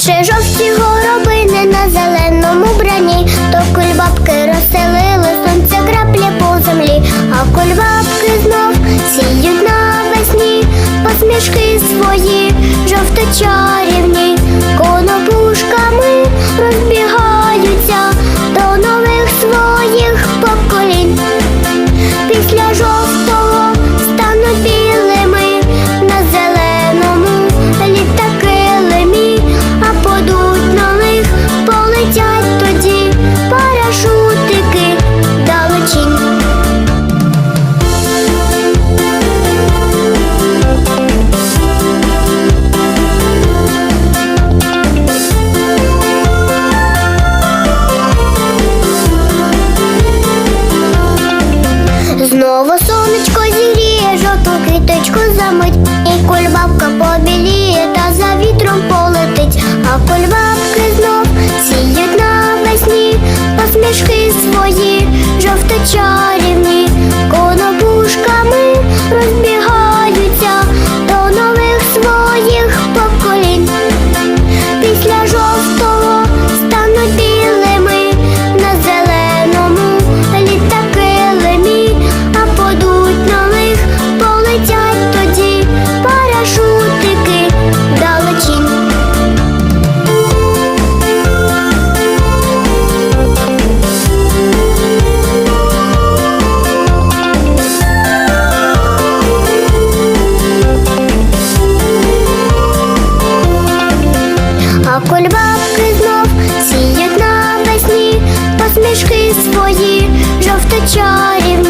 жовті горобини на зеленому брані, то кульбабки розселили сонце краплі по землі, а кульбабки знов сіють навесні, посмішки свої. Жовто-чарівні, конопушками квіточку замить, і кульбабка побіліє та за вітром полетить, а кульбабки кульбабки знов сіють навесні, посмішки свої конопушками розбігаються